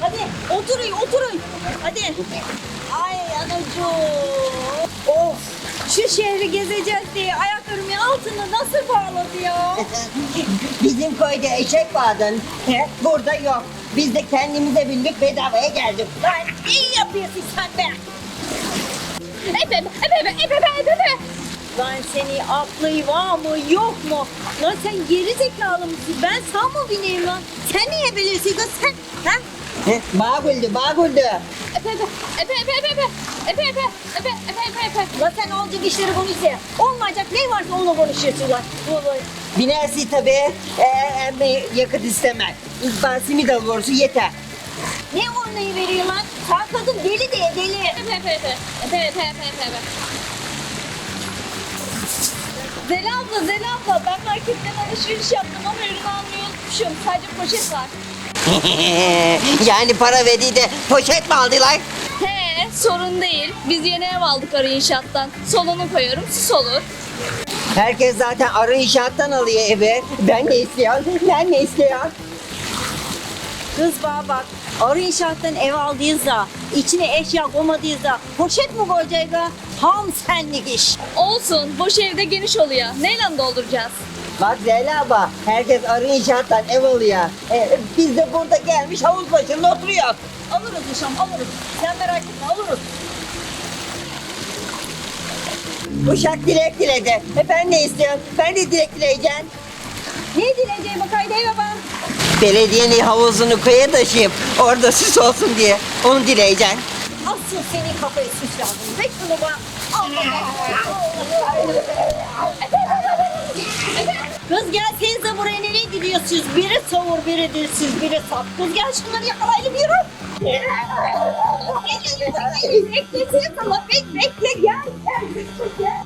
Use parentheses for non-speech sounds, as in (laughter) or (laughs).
Hadi oturun oturun. Hadi. Ay anacığım. Of. Şu şehri gezeceğiz diye ayaklarımın altını nasıl bağladı ya? (laughs) Bizim köyde eşek vardı. He, Burada yok. Biz de kendimize bindik bedavaya geldik. Lan iyi yapıyorsun sen be. Ebe, ebe, ebe, ebe, ebe, ebe. Lan seni aklı var mı yok mu? Lan sen geri zekalı mısın? Ben sağ mı bineyim lan? Sen niye bilirsin kız sen? Ha? Bağ güldü. Ebe, ebe, ebe, ebe, ebe, ebe. Ebe, ebe, ebe, ebe, ebe, ebe. Lan sen olacak işleri konuşsa. Olmayacak ne varsa onunla konuşuyorsun lan. Vallahi. Binersin tabii. Ee, ama yakıt istemez. Ben simit alıyorsun yeter. Ne örneği veriyor lan? Sen kadın deli diye deli. Ebe, ebe, ebe. Ebe, ebe, ebe, ebe, ebe. Zela abla, Zela abla ben marketten alışveriş yaptım ama ürünü almayı unutmuşum. Sadece poşet var. (laughs) yani para verdi de poşet mi aldılar? He, sorun değil. Biz yeni ev aldık arı inşaattan. Solunu koyuyorum, sus olur. Herkes zaten arı inşaattan alıyor eve. Ben ne istiyorum? Ben ne istiyorum? Kız bana bak. Arı inşaattan ev aldıysa, içine eşya koymadıysa poşet mi koyacak ha? Tam senlik iş. Olsun, boş evde geniş oluyor. Neyle dolduracağız? Bak Zeyla abla, herkes arı inşaattan ev alıyor. Ee, biz de burada gelmiş havuz başında oturuyor. Alırız Uşam alırız. Sen merak etme alırız. Uşak dilek diledi. E ben ne istiyorum? Ben de dilek dileyeceğim. Ne dileyeceğim bakaydı eve bana. Belediyenin havuzunu köye taşıyıp orada süs olsun diye onu dileyeceğim. Asıl senin kafayı süs lazım. Bek bunu bana. Kız gelsenize buraya nereye gidiyorsunuz? Biri savur, biri dilsiz, biri sap. Kız gel şunları yakalayalım yürü. Bekle, bekle, bekle, bekle, gel, gel, gel.